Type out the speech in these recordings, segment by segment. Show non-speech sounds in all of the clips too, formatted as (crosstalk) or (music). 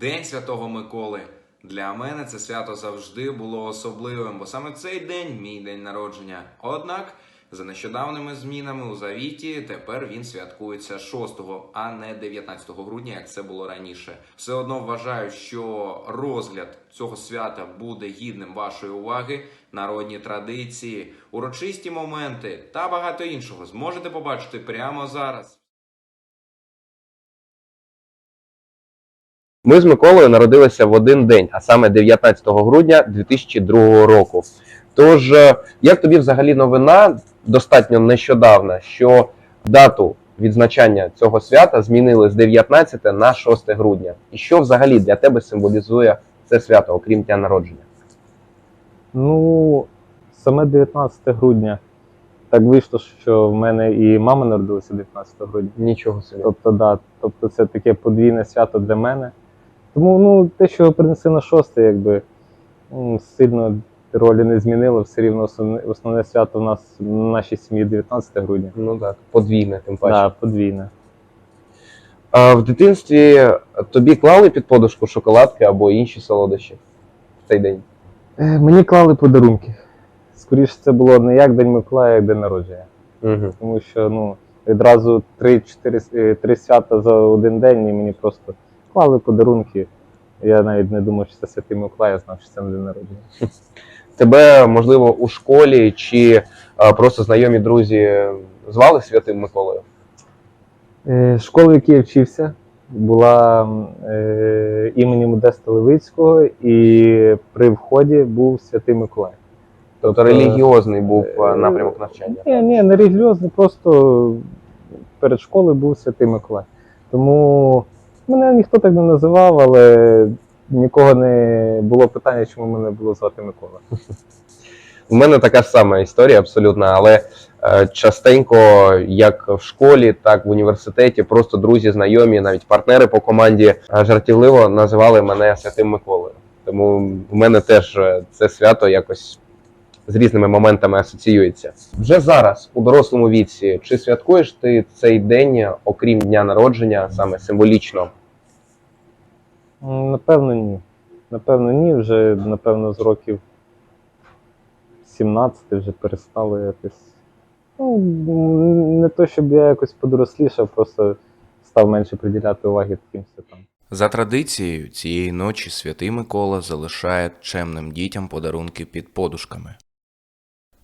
День Святого Миколи. Для мене це свято завжди було особливим, бо саме цей день мій день народження. Однак, за нещодавними змінами у завіті, тепер він святкується 6, а не 19 грудня, як це було раніше. Все одно вважаю, що розгляд цього свята буде гідним вашої уваги, народні традиції, урочисті моменти та багато іншого зможете побачити прямо зараз. Ми з Миколою народилися в один день, а саме 19 грудня 2002 року. Тож, е, як тобі взагалі новина достатньо нещодавна, що дату відзначання цього свята змінили з 19 на 6 грудня? І що взагалі для тебе символізує це свято, окрім дня народження? Ну, саме 19 грудня. Так вийшло, що в мене і мама народилася 19 грудня. Нічого собі. Тобто, да, тобто це таке подвійне свято для мене. Тому ну, те, що його принесли на 6, якби сильно ролі не змінило, все рівно основне, основне свято в нас в нашій сім'ї 19 грудня. Ну так, подвійне, тим паче. Да, подвійне. А в дитинстві тобі клали під подушку шоколадки або інші солодощі в цей день? Е, Мені клали подарунки. Скоріше, це було не як День Миколая, як день народження. Угу. Тому що ну, відразу 3-4 три свята за один день і мені просто клали подарунки. Я навіть не думав, що це Святий Миколай, я знав, що це не день народження. (laughs) Тебе, можливо, у школі чи а, просто знайомі друзі звали Святим Миколою? Е, Школа, в якій я вчився, була е, імені Модеста Левицького, і при вході був Святий Миколай. Тобто релігіозний був а, напрямок навчання. Ні, ні, не релігіозний, просто перед школою був Святий Миколай. Тому мене ніхто так не називав, але нікого не було питання, чому мене було звати Микола. У мене така ж сама історія абсолютно, але е, частенько, як в школі, так в університеті, просто друзі, знайомі, навіть партнери по команді е, жартівливо називали мене Святим Миколою. Тому в мене теж е, це свято якось з різними моментами асоціюється. Вже зараз, у дорослому віці, чи святкуєш ти цей день, окрім дня народження, саме символічно? Напевно, ні. Напевно, ні. Вже, напевно, з років 17 вже перестало якось. Ну, не то, щоб я якось подорослішав, просто став менше приділяти уваги таким святам. За традицією, цієї ночі святий Микола залишає чемним дітям подарунки під подушками.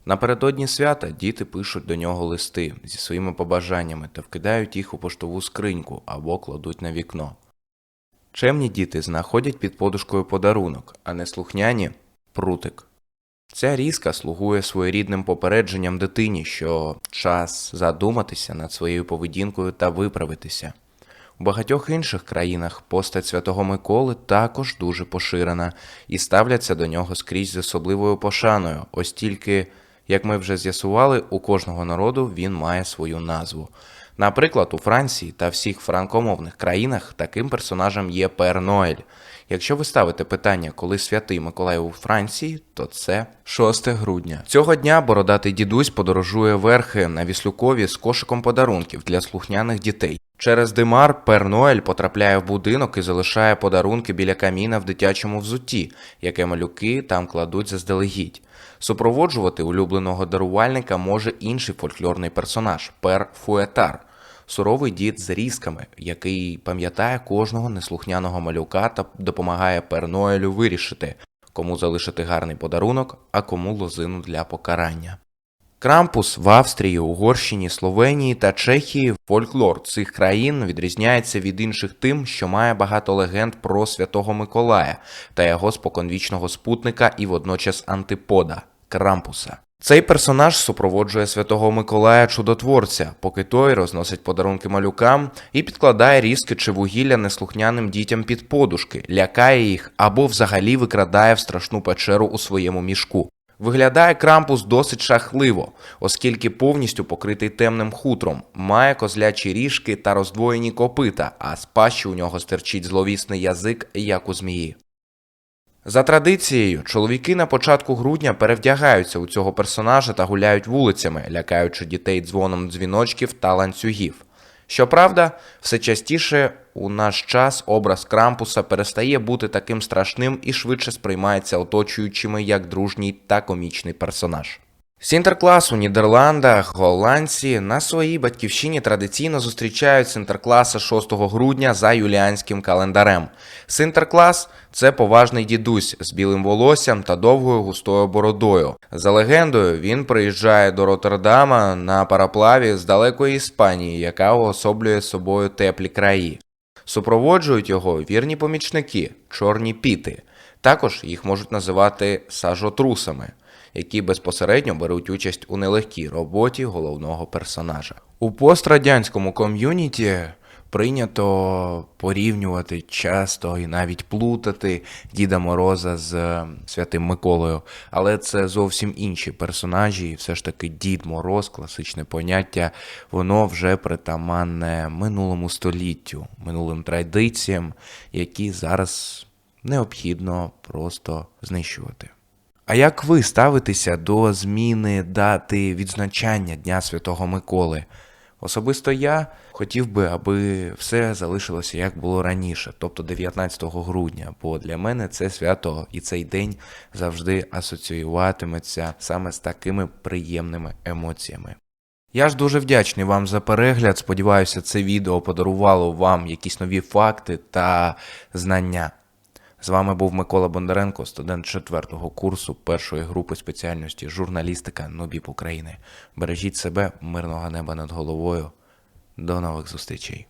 Напередодні свята діти пишуть до нього листи зі своїми побажаннями та вкидають їх у поштову скриньку або кладуть на вікно. Чемні діти знаходять під подушкою подарунок, а не слухняні прутик. Ця різка слугує своєрідним попередженням дитині, що час задуматися над своєю поведінкою та виправитися. У багатьох інших країнах постать Святого Миколи також дуже поширена і ставляться до нього скрізь з особливою пошаною, ось тільки, як ми вже з'ясували, у кожного народу він має свою назву. Наприклад, у Франції та всіх франкомовних країнах таким персонажем є Пер Ноель. Якщо ви ставите питання, коли святий Миколай у Франції, то це 6 грудня. Цього дня бородатий дідусь подорожує верхи на Віслюкові з кошиком подарунків для слухняних дітей. Через димар Пер Ноель потрапляє в будинок і залишає подарунки біля каміна в дитячому взутті, яке малюки там кладуть заздалегідь. Супроводжувати улюбленого дарувальника може інший фольклорний персонаж Пер Фуетар, суровий дід з різками, який пам'ятає кожного неслухняного малюка та допомагає Пер Ноелю вирішити, кому залишити гарний подарунок, а кому лозину для покарання. Крампус в Австрії, Угорщині, Словенії та Чехії фольклор цих країн відрізняється від інших тим, що має багато легенд про Святого Миколая та його споконвічного спутника і водночас антипода Крампуса. Цей персонаж супроводжує Святого Миколая чудотворця, поки той розносить подарунки малюкам і підкладає різки чи вугілля неслухняним дітям під подушки, лякає їх або взагалі викрадає в страшну печеру у своєму мішку. Виглядає крампус досить шахливо, оскільки повністю покритий темним хутром, має козлячі ріжки та роздвоєні копита, а з пащі у нього стирчить зловісний язик, як у змії. За традицією, чоловіки на початку грудня перевдягаються у цього персонажа та гуляють вулицями, лякаючи дітей дзвоном дзвіночків та ланцюгів. Щоправда, все частіше у наш час образ Крампуса перестає бути таким страшним і швидше сприймається оточуючими як дружній та комічний персонаж. Сінтерклас у Нідерландах, голландці на своїй батьківщині традиційно зустрічають Сінтеркласа 6 грудня за юліанським календарем. Синтерклас це поважний дідусь з білим волоссям та довгою густою бородою. За легендою, він приїжджає до Роттердама на параплаві з далекої Іспанії, яка уособлює собою теплі краї. Супроводжують його вірні помічники, чорні піти. Також їх можуть називати сажотрусами, які безпосередньо беруть участь у нелегкій роботі головного персонажа. У пострадянському ком'юніті прийнято порівнювати часто і навіть плутати Діда Мороза з е, Святим Миколою, але це зовсім інші персонажі, і все ж таки Дід Мороз, класичне поняття, воно вже притаманне минулому століттю, минулим традиціям, які зараз необхідно просто знищувати. А як ви ставитеся до зміни дати відзначання Дня Святого Миколи? Особисто я хотів би, аби все залишилося як було раніше, тобто 19 грудня, бо для мене це свято і цей день завжди асоціюватиметься саме з такими приємними емоціями. Я ж дуже вдячний вам за перегляд. Сподіваюся, це відео подарувало вам якісь нові факти та знання. З вами був Микола Бондаренко, студент 4-го курсу першої групи спеціальності журналістика Нобіп України. Бережіть себе, мирного неба над головою. До нових зустрічей.